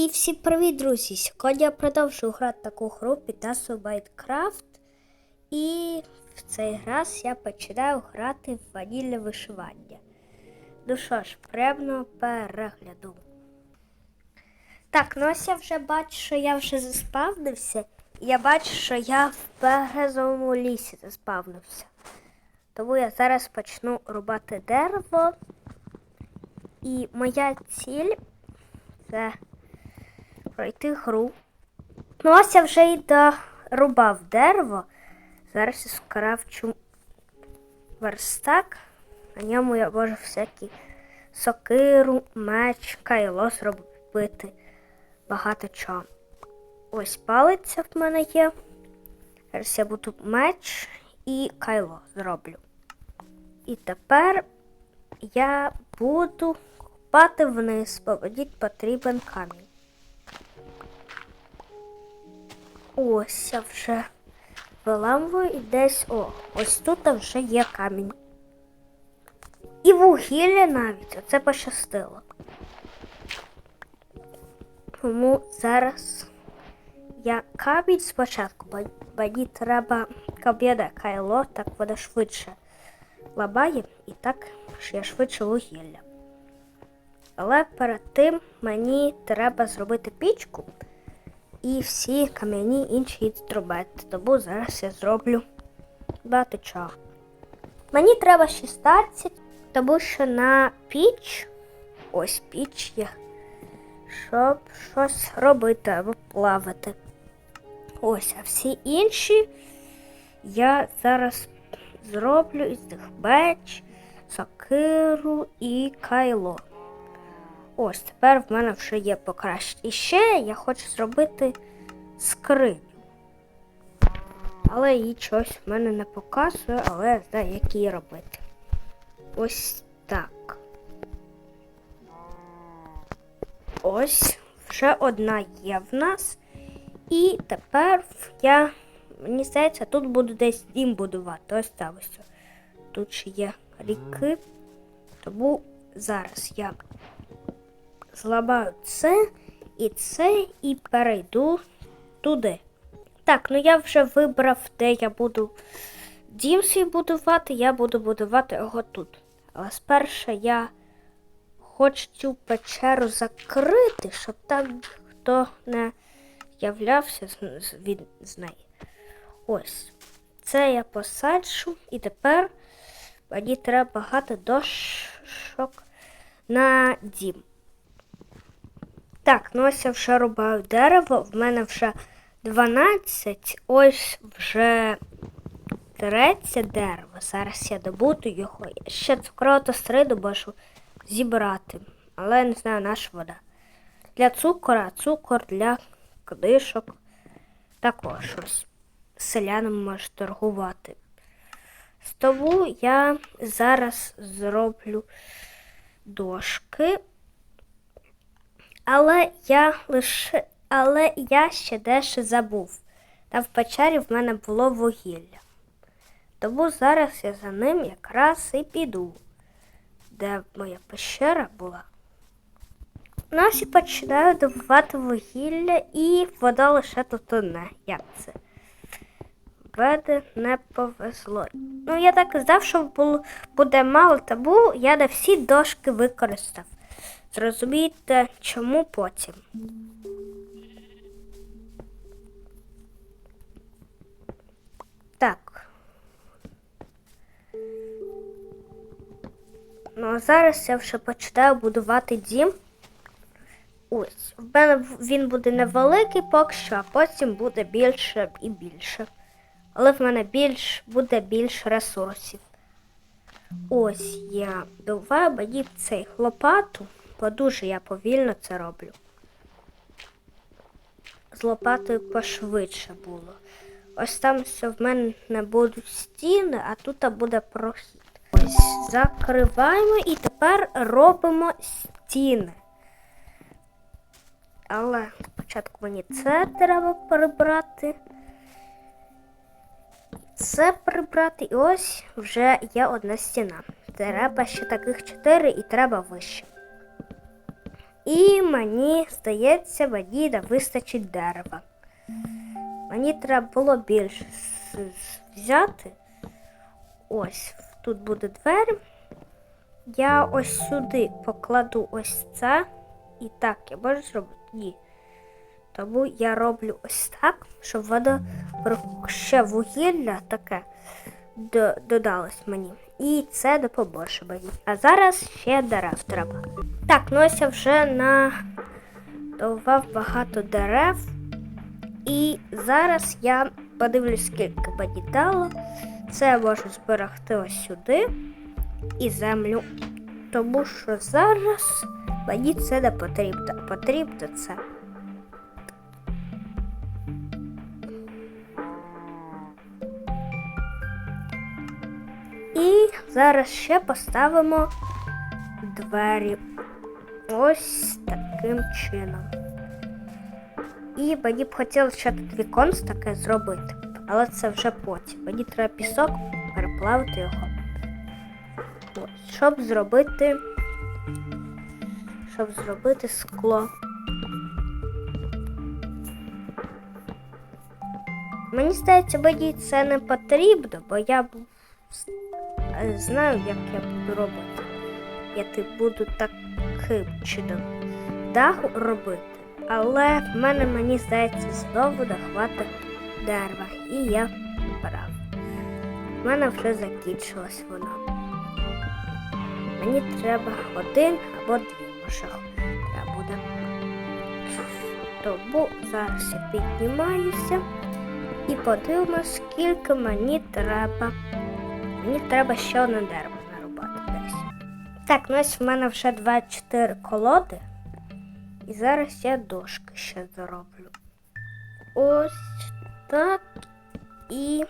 І всім привіт, друзі! Сьогодні я продовжую грати таку гру під назвою Minecraft. І в цей раз я починаю грати в ванільне вишивання. Ну що ж, приємного перегляду. Так, ну ось я вже бачу, що я вже заспавнився. Я бачу, що я в березовому лісі заспавнився. Тому я зараз почну рубати дерево. І моя ціль це пройти гру. Ну, ось я вже й дорубав дерево. Зараз я скрафчу верстак. На ньому я можу всякі сокиру, меч, кайло зробити. Багато чого. Ось палиця в мене є. Зараз я буду меч і кайло зроблю. І тепер я буду купати вниз, бо мені потрібен камінь. Ось я вже виламую і десь о, ось тут вже є камінь. І вугілля навіть, оце пощастило. Тому зараз я камінь спочатку, бо мені треба кам'яне кайло, так воно швидше ламає і так я швидше вугілля. Але перед тим мені треба зробити пічку і всі кам'яні інші інструменти. Тому зараз я зроблю багато чого. Мені треба 16, тому що на піч, ось піч є, щоб щось робити або плавати. Ось, а всі інші я зараз зроблю із них меч, сокиру і кайло. Ось, тепер в мене вже є покраще. І ще я хочу зробити скриню. Але її щось в мене не показує, але я знаю, як її робити. Ось так. Ось, вже одна є в нас. І тепер я, мені здається, тут буду десь дім будувати. Ось так ось. Тут ще є ріки. Тому зараз я зламаю це і це і перейду туди. Так, ну я вже вибрав, де я буду дім свій будувати, я буду будувати його тут. Але спершу я хочу цю печеру закрити, щоб там ніхто не являвся з, з, від, з неї. Ось. Це я посаджу, і тепер мені треба багато дошок на дім. Так, ну ось я вже рубаю дерево, в мене вже 12, ось вже третє дерево. Зараз я добуду його. Я ще цукрову сриду можу зібрати, але не знаю, наша вода. Для цукора, цукор для книжок. Також ось селянам може торгувати. З тому я зараз зроблю дошки. Але я лише, але я ще дещо забув. Та в печері в мене було вугілля. Тому зараз я за ним якраз і піду, де моя пещера була. Ну, ось і починаю добувати вугілля і вода лише тут одне. Як це? Веде не повезло. Ну, я так знав, що було, буде мало, тому я на всі дошки використав. Зрозумієте, чому потім. Так. Ну, а зараз я вже починаю будувати дім. Ось. В мене він буде невеликий поки що, а потім буде більше і більше. Але в мене більш буде більше ресурсів. Ось я давай мені цей лопату, бо дуже я повільно це роблю. З лопатою пошвидше було. Ось там все в мене не будуть стіни, а тут буде прохід. Ось закриваємо і тепер робимо стіни. Але спочатку мені це треба прибрати. Це прибрати, і ось вже є одна стіна. Треба ще таких чотири і треба вище. І мені здається, мені не вистачить дерева. Мені треба було більше взяти. Ось тут буде двері. Я ось сюди покладу ось це. І так, я можу зробити? Ні. Тому я роблю ось так, щоб воно ще вугілля таке до- додалось мені. І це допоможе мені. А зараз ще дерев треба. Так, ну ось я вже надавав багато дерев. І зараз я подивлюсь, скільки мені дало. Це я можу зберегти ось сюди і землю. Тому що зараз мені це не потрібно. Потрібно це. І зараз ще поставимо двері. Ось таким чином. І мені б хотілося ще тут віконце таке зробити, але це вже потім. Мені треба пісок переплавити його. Ось, щоб зробити. Щоб зробити скло. Мені здається, мені це не потрібно, бо я б знаю, як я буду робити. Я ти буду таким чином дах робити. Але в мене, мені здається, знову не хватить дерева. І я прав. В мене вже закінчилось воно. Мені треба один або дві може треба буде. Тому зараз я піднімаюся і подивимось, скільки мені треба. Мені треба ще одне дерево нарубати десь. Так, ну ось в мене вже 24 колоди. І зараз я дошки ще зроблю. Ось так. І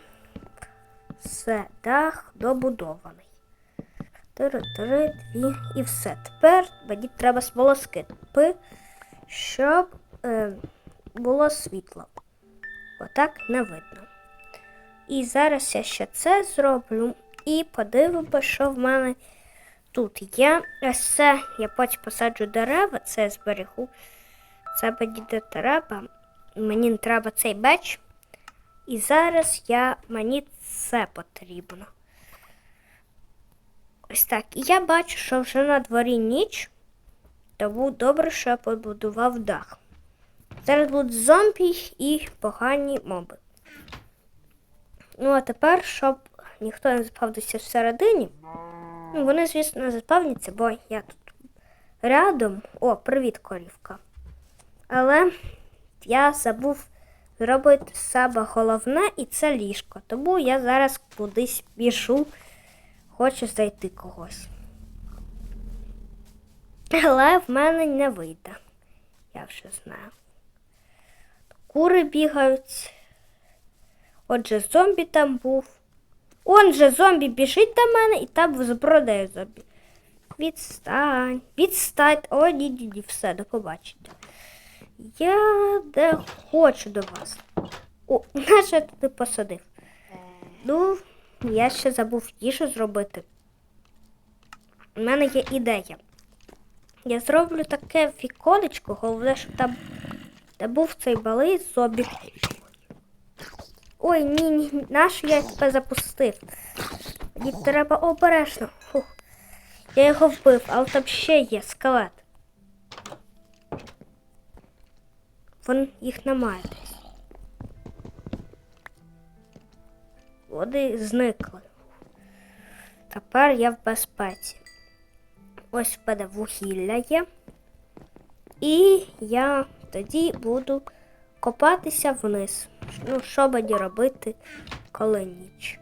все, дах добудований. Три, три, дві і все. Тепер мені треба смолоскипи, щоб е, було світло. Отак не видно. І зараз я ще це зроблю і подивимося, що в мене тут є. Ось це я потім посаджу дерева, це я зберегу. Це мені не треба. Мені не треба цей беч. І зараз я, мені це потрібно. Ось так. І я бачу, що вже на дворі ніч, тому добре, що я побудував дах. Зараз будуть зомбі і погані моби. Ну, а тепер, щоб ніхто не запавдився всередині. Ну, вони, звісно, не запавняться, бо я тут рядом. О, привіт, корівка. Але я забув зробити саме головне, і це ліжко. Тому я зараз кудись біжу, хочу знайти когось. Але в мене не вийде. Я вже знаю. Кури бігають. Отже, зомбі там був. Он же зомбі біжить до мене і там запродає зомбі. Відстань, відстань. О, ні, ні, ні, все, до побачення. Я де хочу до вас. О, наче туди посадив. Ну, я ще забув їжу зробити. У мене є ідея. Я зроблю таке віконечко, головне, щоб там де був цей балий зомбі. Ой, ні, ні, наш я тебе запустив. Мені треба обережно. Фух. Я його вбив, але там ще є скелет. Вон їх немає десь. Вони зникли. Тепер я в безпеці. Ось в мене вугілля є. І я тоді буду копатися вниз. Ну, що мені робити, коли ніч.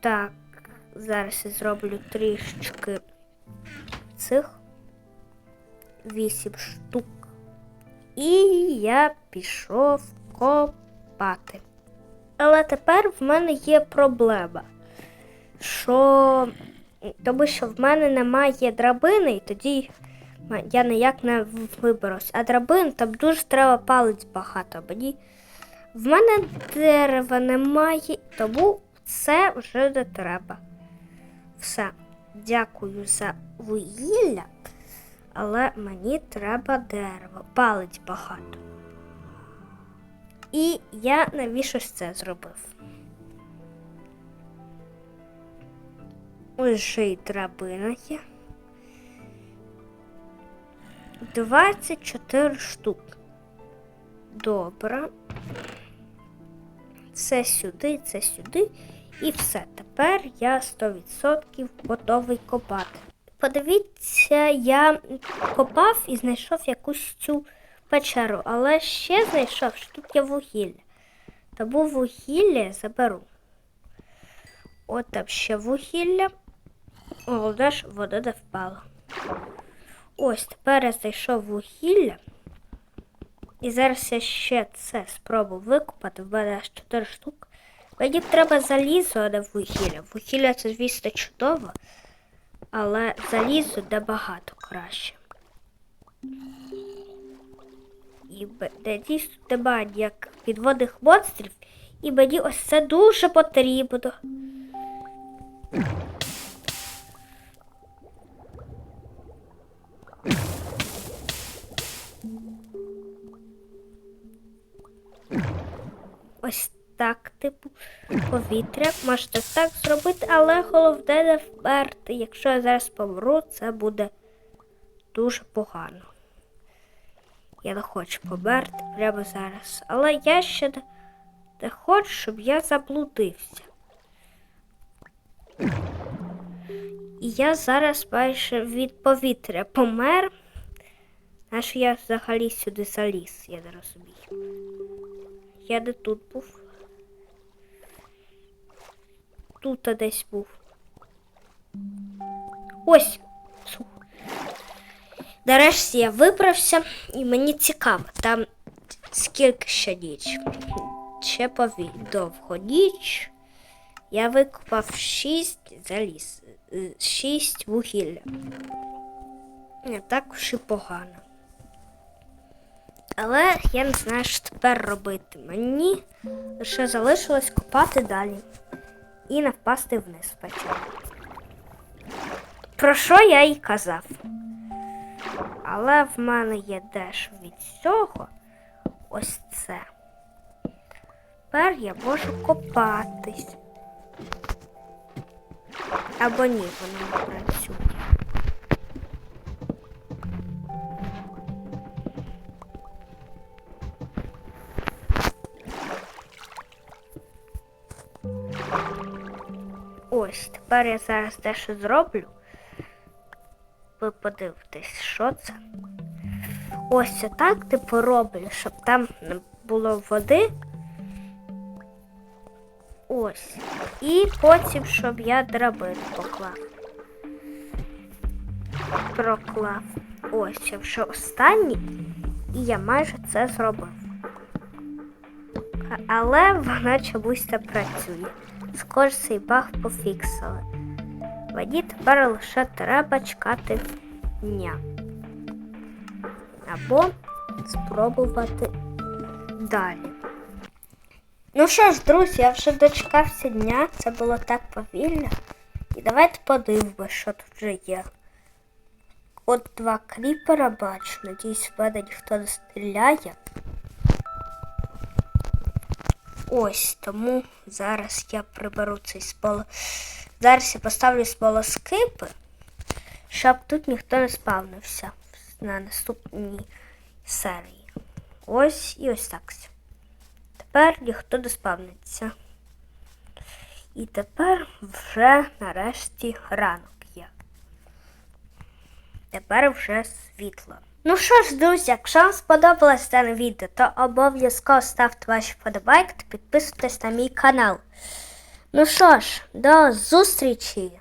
Так, зараз я зроблю трішечки цих вісім штук. І я пішов копати. Але тепер в мене є проблема, що тому що в мене немає драбини, і тоді я ніяк не виберусь. А драбин там дуже треба палець багато. Мені в мене дерева немає, тому це вже не треба. Все. Дякую за вугілля. Але мені треба дерево, палець багато. І я навіщо ж це зробив? Ось же й драбина є. 24 штуки. Добре. Це сюди, це сюди. І все. Тепер я 100% готовий копати. Подивіться, я копав і знайшов якусь цю печеру, але ще знайшов, що тут є вугілля. Тому вугілля заберу. От там ще вугілля. Головне ж вода не впала. Ось тепер я знайшов вугілля. І зараз я ще це спробую викопати. В мене аж 4 штуки. Мені треба залізо, а не вугілля. Вугілля це, звісно, чудово, але залізо набагато краще. І тут немає ніяких підводних монстрів, і мені ось це дуже потрібно. Так, типу, повітря. Можете так зробити, але головне не вмерти. Якщо я зараз помру, це буде дуже погано. Я не хочу померти прямо зараз. Але я ще не, не хочу, щоб я заблудився. І я зараз майже від повітря помер. Що я взагалі сюди заліз, я не розумію. Я не тут був. Тут десь був. Ось. Нарешті я вибрався, і мені цікаво, там скільки ще ніч. Ще пові... довго ніч. Я викопав шість заліз, е, шість вугілля. Не так уж і погано. Але я не знаю, що тепер робити. Мені лише залишилось копати далі і не вниз печеру. Про що я й казав. Але в мене є деш від цього ось це. Тепер я можу копатись. Або ні, воно не працює. Тепер я зараз дещо зроблю. Ви подивитесь, що це. Ось так типу роблю, щоб там не було води. Ось. І потім, щоб я драбину поклав. Проклав. Ось, я вже останній. І я майже це зробив. Але вона чомусь не працює. Схоже, цей баг пофіксили. Мені тепер лише треба чекати дня. Або спробувати далі. Ну що ж, друзі, я вже дочекався дня, це було так повільно. І давайте подивимося, що тут вже є. От два кріпера бачу, надіюсь, в мене ніхто не стріляє. Ось тому зараз я приберу цей споло. Зараз я поставлю сполоскипи, щоб тут ніхто не спавнився на наступній серії. Ось і ось так. Тепер ніхто не спавниться. І тепер вже нарешті ранок є. Тепер вже світло. Ну що ж, друзі, якщо вам сподобалось дане відео, то обов'язково ставте ваші вподобайки та підписуйтесь на мій канал. Ну що ж, до зустрічі!